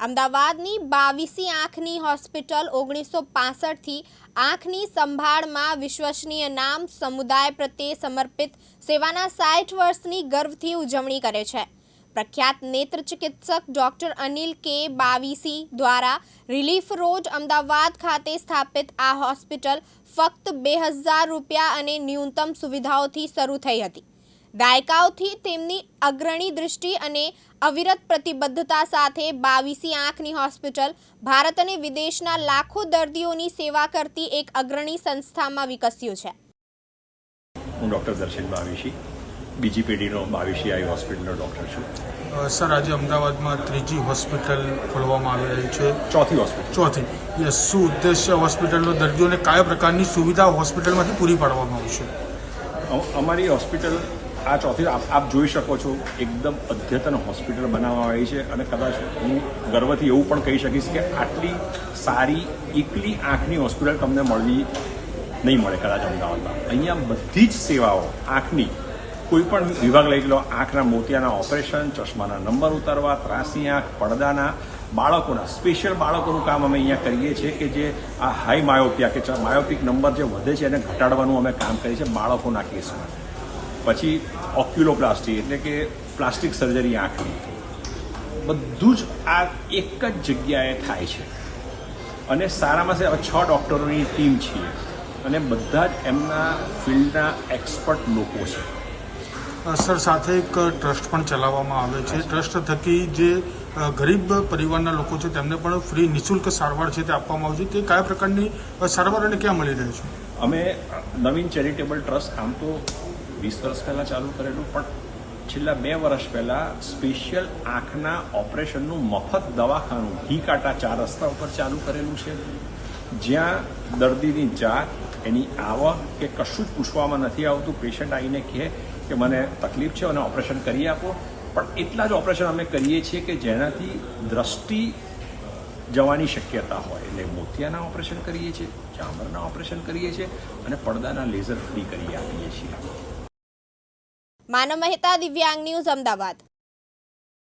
અમદાવાદની બાવીસી આંખની હોસ્પિટલ ઓગણીસો પાસઠથી આંખની સંભાળમાં વિશ્વસનીય નામ સમુદાય પ્રત્યે સમર્પિત સેવાના સાઠ વર્ષની ગર્વથી ઉજવણી કરે છે. પ્રખ્યાત નેત્ર ચિકિત્સક ડોક્ટર અનિલ કે બાવીસી દ્વારા રિલીફ રોડ અમદાવાદ ખાતે સ્થાપિત આ હોસ્પિટલ ફક્ત બે હજાર રૂપિયા અને ન્યૂનતમ સુવિધાઓથી શરૂ થઈ હતી. દાયકાઓથી તેમની અગ્રણી દૃષ્ટિ અને અવિરત પ્રતિબદ્ધતા સાથે બાવીસી આંખની હોસ્પિટલ ભારત અને વિદેશના લાખો દર્દીઓની સેવા કરતી એક અગ્રણી સંસ્થામાં વિકસ્યું છે. હું ડૉક્ટર દર્શન બાવીશી બીજી પેઢીનો બાવીશી આઈ હોસ્પિટલનો ડૉક્ટર છું. સર આજે અમદાવાદમાં ત્રીજી હોસ્પિટલ ખોલવામાં આવી રહી છે. ચોથી હોસ્પિટલ. ચોથી. યસ શું ઉદ્દેશ્ય હોસ્પિટલનો દર્દીઓને કયા પ્રકારની સુવિધા હોસ્પિટલમાંથી પૂરી પાડવામાં આવશે અમારી હોસ્પિટલ આ ચોથી આપ આપ જોઈ શકો છો, એકદમ અદ્યતન હોસ્પિટલ બનાવવામાં આવી છે અને કદાચ હું ગર્વથી એવું પણ કહી શકીશ કે આટલી સારી, એકલી આંખની હોસ્પિટલ તમને મળવી નહીં મળે કદાચ અમદાવાદમાં. અહીંયા બધી જ સેવાઓ, આંખની, કોઈ પણ વિભાગ લઈ લો, આંખના મોતિયાના ઓપરેશન, ચશ્માના નંબર ઉતારવા, ત્રાસી આંખ, પડદાના, બાળકોના, સ્પેશિયલ બાળકોનું કામ અમે અહીંયા કરીએ છીએ કે જે આ હાઈ માયોપિયા કે માયોપિક નંબર જે વધે છે એને ઘટાડવાનું અમે કામ કરીએ છીએ બાળકોના કેસમાં. પછી ઓક્યુલોપ્લાસ્ટી એટલે કે પ્લાસ્ટિક સર્જરી આંખની. બધું જ આ એક જ જગ્યાએ થાય છે. અને સારામાં સારા છ ડૉક્ટરોની ટીમ છીએ. અને બધા જ એમના ફિલ્ડના એક્સપર્ટ લોકો છે. સર, સાથે એક ટ્રસ્ટ પણ ચલાવવામાં આવે છે. ટ્રસ્ટ થકી જે ગરીબ પરિવારના લોકો છે તેમને પણ ફ્રી નિઃશુલ્ક સારવાર છે તે આપવામાં આવે છે તે કયા પ્રકારની સારવાર અને ક્યાં મળી રહે છે? અમે નવીન ચેરિટેબલ ટ્રસ્ટ આમ તો વીસ વર્ષ પહેલાં ચાલુ કરેલું, પણ છેલ્લા બે વર્ષ પહેલાં સ્પેશિયલ આંખના ઓપરેશનનું મફત દવાખાનું, ઘી કાંટા ચાર રસ્તા ઉપર ચાલુ કરેલું છે. જ્યાં દર્દીની જાત, એની આવક કે કશું જ પૂછવામાં નથી આવતું. પેશન્ટ આવીને કહે કે મને તકલીફ છે અને ઓપરેશન કરી આપો. પણ એટલા જ ઓપરેશન અમે કરીએ છીએ કે જેનાથી દ્રષ્ટિ જવાની શક્યતા હોય. એટલે મોતિયાના ઓપરેશન કરીએ છીએ, ચામરના ઓપરેશન કરીએ છીએ અને પડદાના લેઝર ફ્રી કરી આપીએ છીએ. માનવ મહેતા દિવ્યાંગ ન્યૂઝ અમદાવાદ.